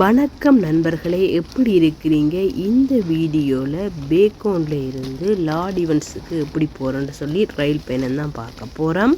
வணக்கம் நண்பர்களே எப்படி இருக்கிறீங்க? இந்த வீடியோவில் பேக்கோனில் இருந்து லாடிவன்ஸுக்கு எப்படி போகிறோன்னு சொல்லி ரயில் பயணம் தான் பார்க்க போகிறோம்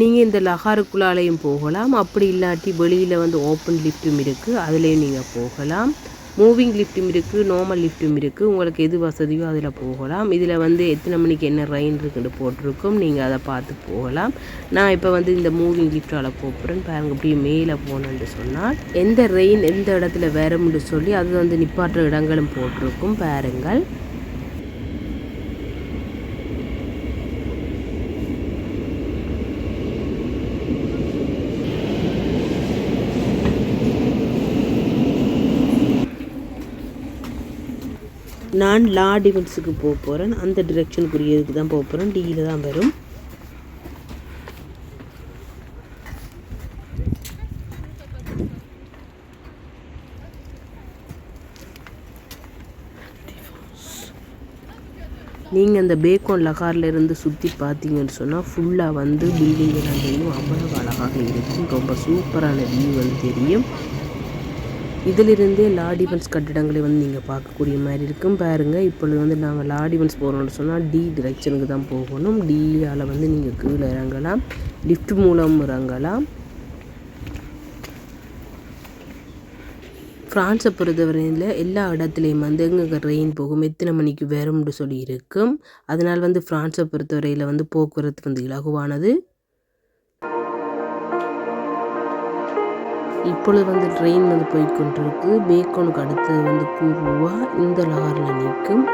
நீங்கள் இந்த லகாருக்குள்ளாலையும் போகலாம். அப்படி இல்லாட்டி வெளியில் வந்து ஓப்பன் லிஃப்ட்டும் இருக்குது அதுலேயும் நீங்கள் போகலாம். மூவிங் லிஃப்ட்டும் இருக்குது நார்மல் லிஃப்ட்டும் இருக்குது உங்களுக்கு எது வசதியோ அதில் போகலாம். இதில் வந்து எத்தனை மணிக்கு என்ன ரெயின் இருக்குன்னு போட்டிருக்கும் நீங்கள் அதை பார்த்து போகலாம். நான் இப்போ வந்து இந்த மூவிங் லிஃப்டால் போகிறேன் பாருங்க அப்படியே மேலே போனேன்னு சொன்னால் எந்த ரெயின் எந்த இடத்துல வரும்னு சொல்லி அது வந்து நிப்பாட்டுற இடங்களும் போட்டிருக்கும். பாருங்கள். நான் லா டிஃபென்ஸுக்கு போக போகிறேன் அந்த டிரெக்ஷனுக்குரியதுக்கு தான் போக போகிறேன் டியில் தான் வரும். நீங்கள் அந்த பேக்கோன் லகாரில் இருந்து சுற்றி பார்த்தீங்கன்னு சொன்னால் ஃபுல்லாக வந்து பில்டிங் எல்லாம் தெரியும் அவ்வளவு அழகாக இருக்கும். ரொம்ப சூப்பரான வியூ வந்து தெரியும். இதிலிருந்தே லாடிவன்ஸ் கட்டிடங்களை வந்து நீங்கள் பார்க்கக்கூடிய மாதிரி இருக்கும். பாருங்கள் இப்பொழுது வந்து நாங்கள் லாடிவன்ஸ் போகிறோம்னு சொன்னால் டி டிரெக்ஷனுக்கு தான் போகணும். டியால் வந்து நீங்கள் கீழே இறங்கலாம். லிஃப்ட் மூலம் இறங்கலாம். ஃப்ரான்ஸை பொறுத்தவரையில் எல்லா இடத்துலையும் வந்து எங்கே ரெயின் போகும் எத்தனை மணிக்கு வரும்னு சொல்லி இருக்கும். அதனால் வந்து ஃப்ரான்ஸை பொறுத்தவரையில் வந்து போக்குவரத்து வந்து இலகுவானது. இப்பொழுது வந்து ட்ரெயின் வந்து போய்கொண்டிருக்கு பேக்கோனுக்கு அடுத்து வந்து கூறுவா. இந்த லாரில் நிற்கும்.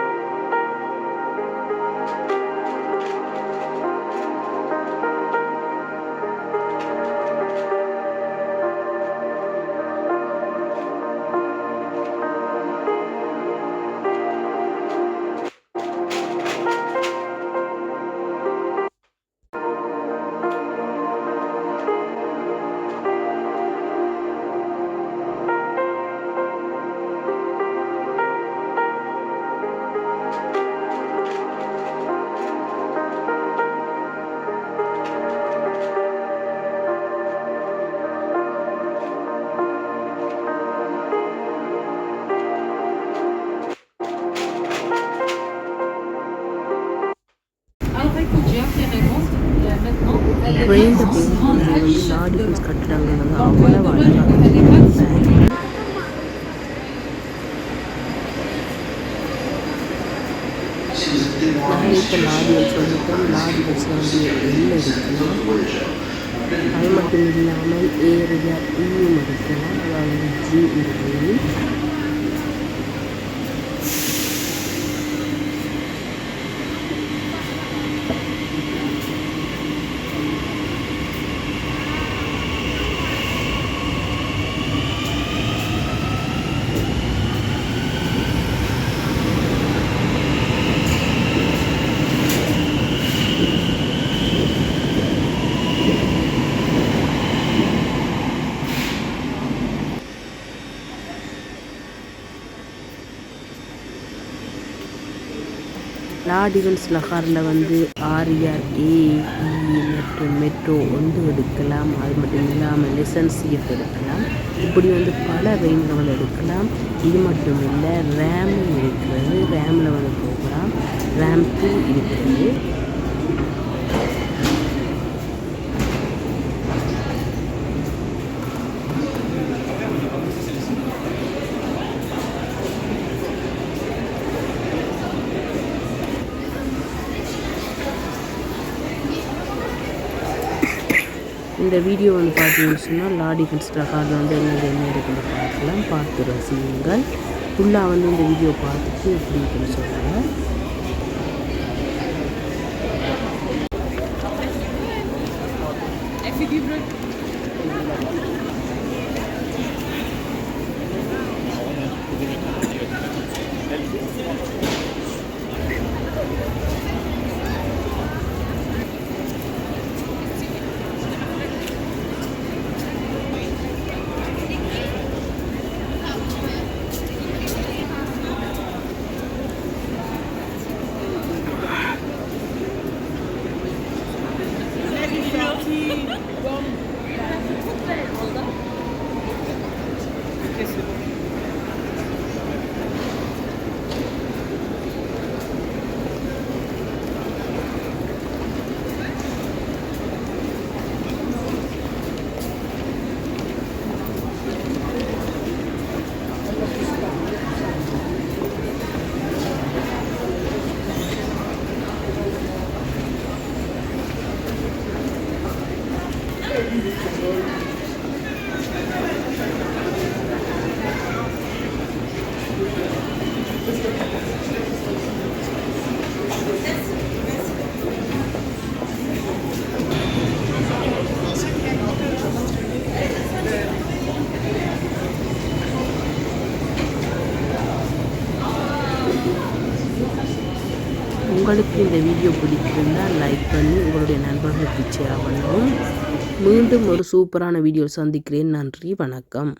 போகும்போது வந்து லாடிவன்ஸ் கட்டிடங்கள் வந்து அவ்வளவு அழகாக இப்போ லாடிவன்ஸ் வந்துட்டோம் லாடிவன்ஸில் வந்து எல்லாம் இருக்கலாம் அது மட்டும் இல்லாமல் ஏரியா ஈயும் இருக்கலாம் அதாவது ஜூ இருக்குது லாடிவன்ஸ் லகாரில் வந்து ஆர்ஆர் ஏ மற்றும் மெட்ரோ வந்து எடுக்கலாம். அது மட்டும் இல்லாமல் லிசன்சிஎஃப் எடுக்கலாம். இப்படி வந்து பல ரயில்கள் எடுக்கலாம். இது மட்டும் இல்லை ரேமும் இருக்கிறது. ரேமில் வந்து போகலாம். ரேம் டூ இருக்கிறது. இந்த வீடியோ வந்து பார்த்தீங்கன்னு சொன்னால் லாடி கன்ஸ்ட்ரகார்டு வந்து என்னது என்ன இருக்குன்னு பார்க்கலாம். பார்த்து ரசியுங்கள் ஃபுல்லாக வந்து இந்த வீடியோ பார்த்துட்டு எப்படி இருக்குன்னு சொல்லுங்கள் মিষ্টি உங்களுக்கு இந்த வீடியோ பிடிச்சிருந்தால் லைக் பண்ணி உங்களுடைய நண்பர்களுக்கு ஷேர் பண்ணவும். மீண்டும் ஒரு சூப்பரான வீடியோ சந்திக்கிறேன். நன்றி வணக்கம்.